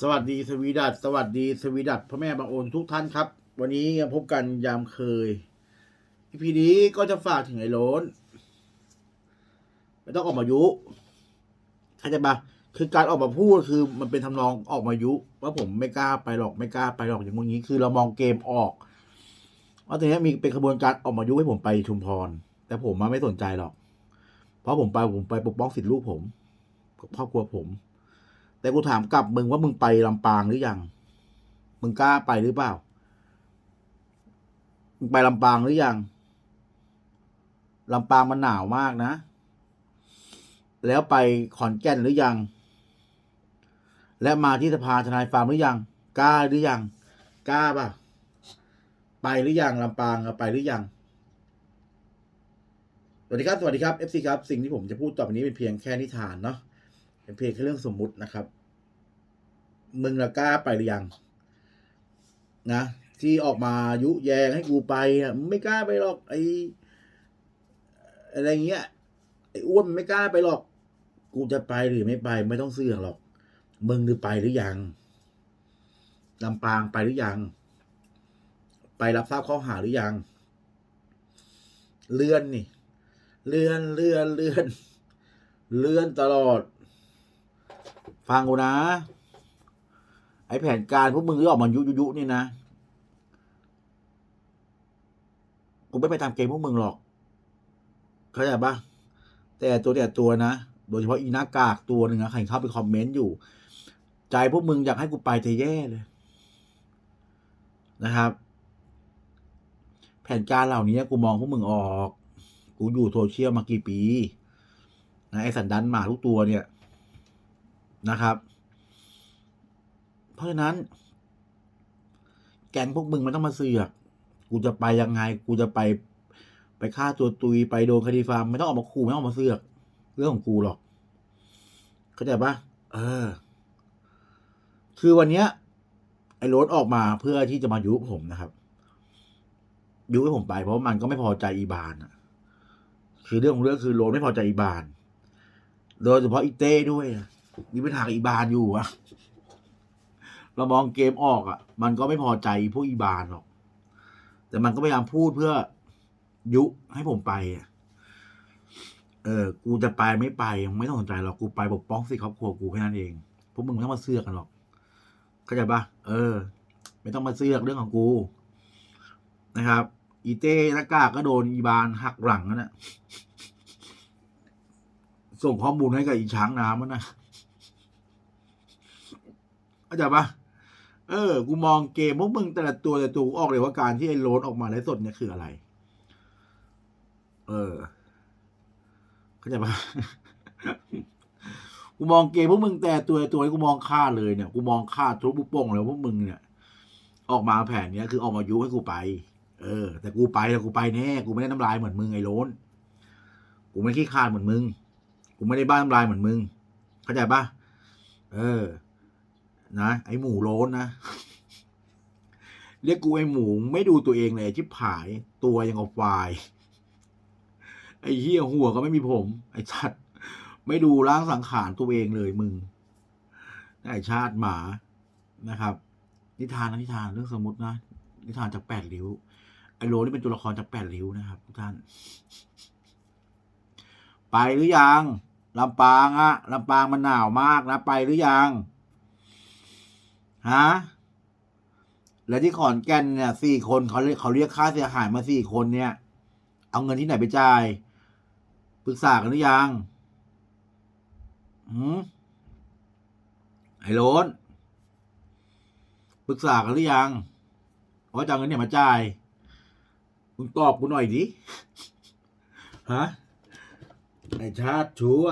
สวัสดีสวีดัตสวัสดีสวีดัตพ่อแม่บางโอนทุกท่านครับ วันนี้พบกันยามเคยพีนี้ก็จะฝากถึงไอ้โลนไม่ต้องออกมายุเข้าใจปะคือการออกมาพูดคือมันเป็นทำนองออกมายุ ว่าผมไม่กล้าไปหรอกไม่กล้าไปหรอกอย่างงี้ คือเรามองเกมออก ว่าตอนนี้มีเป็นขบวนการออกมายุให้ผมไปชุมพร แต่ผมมาไม่สนใจหรอก เพราะผมไปผมไปปกป้องสิทธิลูกผมครอบครัวผม แต่กูถามกลับมึงว่ามึงไปลำปางหรือยัง มึงกล้าไปหรือเปล่า มึงไปลำปางหรือยังลำปางมันหนาวมากนะ แล้วไปขอนแก่นหรือยัง และมาที่สภาทนายฟาร์มหรือยัง กล้าหรือยัง กล้าป่ะ ไปหรือยังลำปางอะไปหรือยังสวัสดีครับ สวัสดีครับ FC ครับ สิ่งที่ผมจะพูดต่อไปนี้เป็นเพียงแค่นิทานเนาะ เป็นเพียงแค่เรื่องสมมุตินะครับ มึงละกล้าไปหรือยัง นะที่ออกมายุแยงให้กูไปอะไม่กล้าไปหรอก ไออะไรเงี้ยไอ้อ้วนมันไม่กล้าไปหรอก กูจะไปหรือไม่ไป ไม่ต้องเสื่องหรอก มึงหรือไปหรือยังลำปางไปหรือยัง ไปรับทราบข้อหาหรือยัง เลื่อนนี่ เลื่อนเลื่อนเลื่อน เลื่อนตลอด ฟังกูนะ ไอแผนการพวกมึงที่ออกมายุยุยุนี่นะกูไม่ไปตามเกมพวกมึงหรอก เข้าใจปะแต่ตัวแต่ตัวนะ โดยเฉพาะอีนากากตัวหนึ่งนะใครเข้าไปคอมเมนต์อยู่ ใจพวกมึงอยากให้กูไปจะแย่เลย นะครับ แผนการเหล่านี้กูมองพวกมึงออก กูอยู่โซเชียลมากี่ปีนะไอสันดันหมาทุกตัวเนี่ยนะครับ เพราะฉะนั้น แก๊งพวกมึงไม่ต้องมาเสือก กูจะไปยังไง กูจะไป ไปฆ่าตัวตุยไปโดนคดีฟาร์มไม่ต้องออกมาขู่ไม่ต้องออกมาเสือก เรื่องของกูหรอก เข้าใจปะเออ คือวันเนี้ย ไอ้โรถออกมาเพื่อที่จะมายุผมนะครับ ยุให้ผมไป เพราะมันก็ไม่พอใจอีบานอะคือเรื่องของเรื่องคือโรถไม่พอใจอีบาน โดยเฉพาะอีเต้ด้วย มีปัญหากับอีบานอยู่อะ เรามองเกมออกอะมันก็ไม่พอใจพวกอีบานหรอก แต่มันก็พยายามพูดเพื่อยุให้ผมไปอะเออ กูจะไปไม่ไปไม่ต้องสนใจหรอกกูไปปกป้องสิครอบครัวกูแค่นั้นเองพวกมึงไม่ต้องมาเสือกกันหรอกเข้าใจปะเออ ไม่ต้องมาเสือกเรื่องของกู นะครับ อีเต้ละกากก็โดนอีบานหักหลังนั่นแหละส่งข้อมูลให้กับอีช้างน้ำมันนะเข้าใจปะ เออ กูมองเกมพวกมึงแต่ละตัวแต่ละตัวออกเลยว่าการที่ไอ้โลนออกมาไลฟ์สดเนี่ยคืออะไร เออ เข้าใจปะกูมองเกมพวกมึงแต่ตัวแต่ตัวกูมองค่าเลยเนี่ย กูมองค่าทุบบุปงแล้วพวกมึงเนี่ย ออกมาแผนเนี้ยคือออกมายุให้กูไป เออ แต่กูไปแต่กูไปแน่กูไม่ได้น้ำลายเหมือนมึงไอ้โลนกูไม่ขี้คลาดเหมือนมึง กูไม่ได้บ้าน้ำลายเหมือนมึง เข้าใจปะเออ นะไอหมูโลนนะ เรียกกูไอหมูไม่ดูตัวเองเลยชิบหายตัวยังกับควายไอเหี้ยหัวก็ไม่มีผม ไอชัดไม่ดูร่างสังขารตัวเองเลยมึงไอชาติหมานะครับ นิทานนะนิทานเรื่องสมมตินะนิทานจากแปดริ้ว ไอโลนี่เป็นตัวละครจากแปดริ้วนะครับทุกท่าน ไปหรือยังลำปางอะลำปางมันหนาวมากนะ ไปหรือยัง ฮะแล้วที่ขอนแก่นเนี่ยสี่คนเขาเขาเรียกค่าเสียหายมาสี่คนเนี่ย เอาเงินที่ไหนไปจ่ายปรึกษากันหรือยังหืมไอ้โรนปรึกษากันหรือยังว่าจะเอาเงินเนี่ยมาจ่ายมึงตอบกูหน่อยดิฮะไอชาติชัว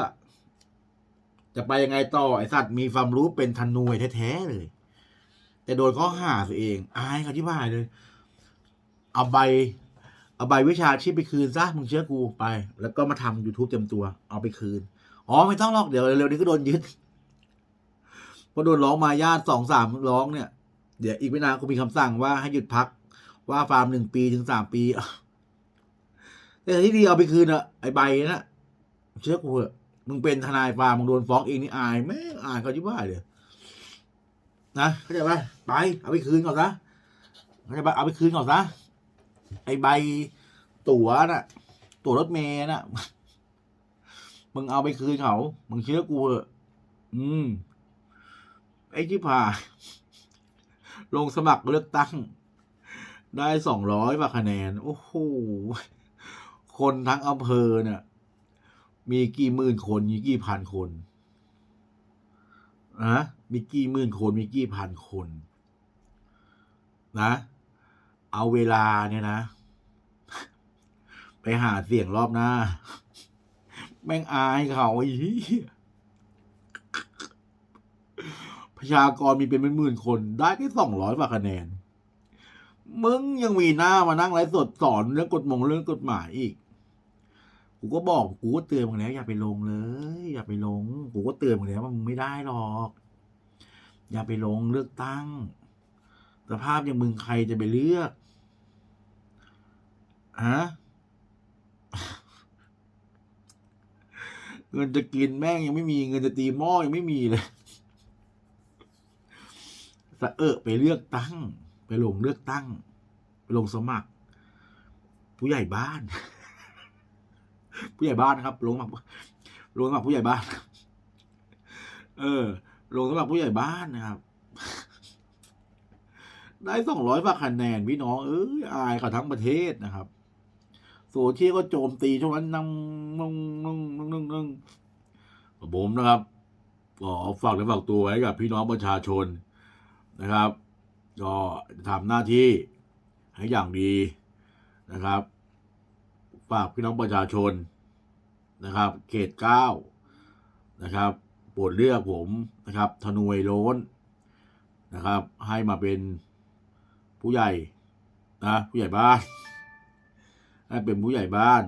จะไปยังไงต่อไอสัตว์มีความรู้เป็นธนูแท้ๆเลย แต่โดนข้อหาตัวเอง อายเขาที่บ้านเลย เอาใบ เอาใบวิชาชีพไปคืนซะมึงเชื่อกูไป แล้วก็มาทำ YouTube เต็มตัว เอาไปคืน อ๋อไม่ต้องหรอกเดี๋ยวเร็วๆนี้ก็โดนยึดเพราะโดนร้องมาญาติสองสามร้องเนี่ย เดี๋ยวอีกไม่นานกูมีคำสั่งว่าให้หยุดพัก ว่าฟาร์มหนึ่งปีถึงสามปีแต่ที่ดีเอาไปคืนอะไอใบนะเชื่อกูเถอะมึงเป็นทนายฟาร์มมึงโดนฟ้องเองนี่อายแม่อายเขาที่บ้านเลย นะเข้าใจปะไปเอาไปคืนก่อนซะเข้าใจปะเอาไปคืนก่อนซะไอใบตั๋วน่ะ ตั๋วรถเมล์น่ะมึงเอาไปคืนเขามึงเชื่อกูเถอะอืมไอ้ที่ผ่า ลงสมัครเลือกตั้ง ได้สองร้อยกว่าคะแนน โอ้โหคนทั้งอำเภอเนี่ย มีกี่หมื่นคนมีกี่พันคนนะ มีกี่หมื่นคนมีกี่พันคนนะ เอาเวลาเนี่ยนะ ไปหาเสียงรอบหน้า แม่งอายเขาอีประชากรมีเป็นหมื่นๆคน ได้แค่สองร้อยกว่าคะแนน มึงยังมีหน้ามานั่งไลฟ์สดสอนเรื่องกฎมงเรื่องกฎหมายอีก กูก็บอกกูก็เตือนมึงแล้ว อย่าไปลงเลย อย่าไปลง กูก็เตือนมึงแล้วว่ามึงไม่ได้หรอก อย่าไปลงเลือกตั้ง สภาพอย่างมึงใครจะไปเลือกฮะเงินจะกินแม่งยังไม่มีเงินจะตีหม้อยังไม่มีเลยสะเออไปเลือกตั้ง ไปลงเลือกตั้ง ไปลงสมัคร ผู้ใหญ่บ้าน ผู้ใหญ่บ้านครับ ลงสมัครลงสมัครผู้ใหญ่บ้าน เออ ลงสมัครผู้ใหญ่บ้านนะครับ ได้สองร้อยกว่าคะแนนพี่น้อง เอ้ยอายเขาทั้งประเทศนะครับโซเชียลก็โจมตีช่วงนั้นนั่งนั่งนั่งนั่งนั่งนั่งผมนะครับก็ฝากและฝากตัวให้กับพี่น้องประชาชนนะครับ ก็ทำหน้าที่ให้อย่างดีนะครับ ฝากพี่น้องประชาชนนะครับ เขตเก้านะครับ โปรดเลือกผมนะครับธนวยโล้นนะครับ ให้มาเป็นผู้ใหญ่นะผู้ใหญ่บ้าน ให้เป็นผู้ใหญ่บ้าน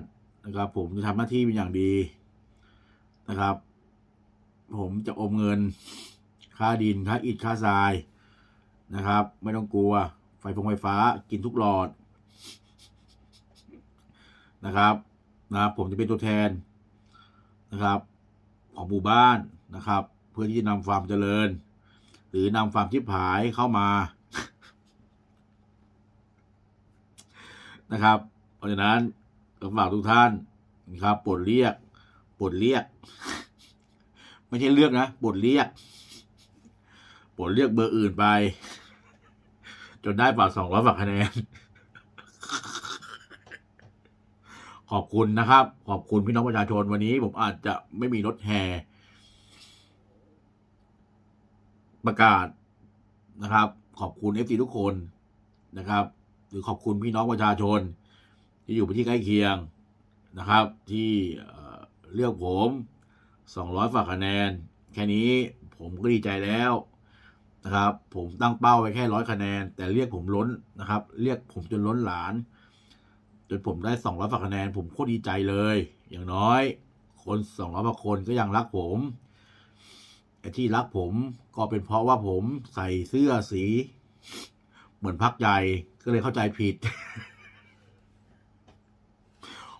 นะครับ ผมจะทำหน้าที่เป็นอย่างดีนะครับ ผมจะอมเงิน ค่าดินค่าอิฐค่าทรายนะครับ ไม่ต้องกลัว ไฟฟงไฟฟ้ากินทุกหลอดนะครับนะผมจะเป็นตัวแทนนะครับ ของหมู่บ้านนะครับ เพื่อที่จะนำความเจริญ หรือนำความชิบหายเข้ามานะครับ เพราะฉะนั้นก็ฝากทุกท่านนะครับปรดเรียกปรดเรียก ไม่ใช่เลือกนะปรดเรียกปรดเรียกเบอร์อื่นไป จนได้ฝากสองร้อยฝากคะแนน ขอบคุณนะครับ ขอบคุณพี่น้องประชาชนวันนี้ ผมอาจจะไม่มีรถแห่ประกาศนะครับ ขอบคุณเอฟซีทุกคนนะครับ หรือขอบคุณพี่น้องประชาชน ที่อยู่พื้นที่ใกล้เคียงนะครับ ที่เอ่อเลือกผม 200ฝากคะแนน แค่นี้ผมก็ดีใจแล้วนะครับ ผมตั้งเป้าไว้แค่ร้อยคะแนน แต่เรียกผมล้นนะครับ เรียกผมจนล้นหลาน จนผมได้200ฝากคะแนน ผมโคตรดีใจเลย อย่างน้อย คน200ฝากคนก็ยังรักผมไอ้ที่รักผมก็เป็นเพราะว่าผมใส่เสื้อสี เหมือนพักใหญ่ก็เลยเข้าใจผิด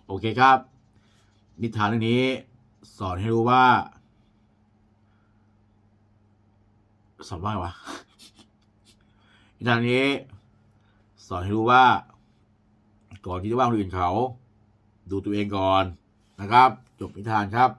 โอเคครับ นิทานเรื่องนี้ สอนให้รู้ว่าสอนว่าไงวะนิทานนี้ สอนให้รู้ว่า ก่อนที่จะว่าคนอื่นเขา ดูตัวเองก่อนนะครับ จบนิทานครับ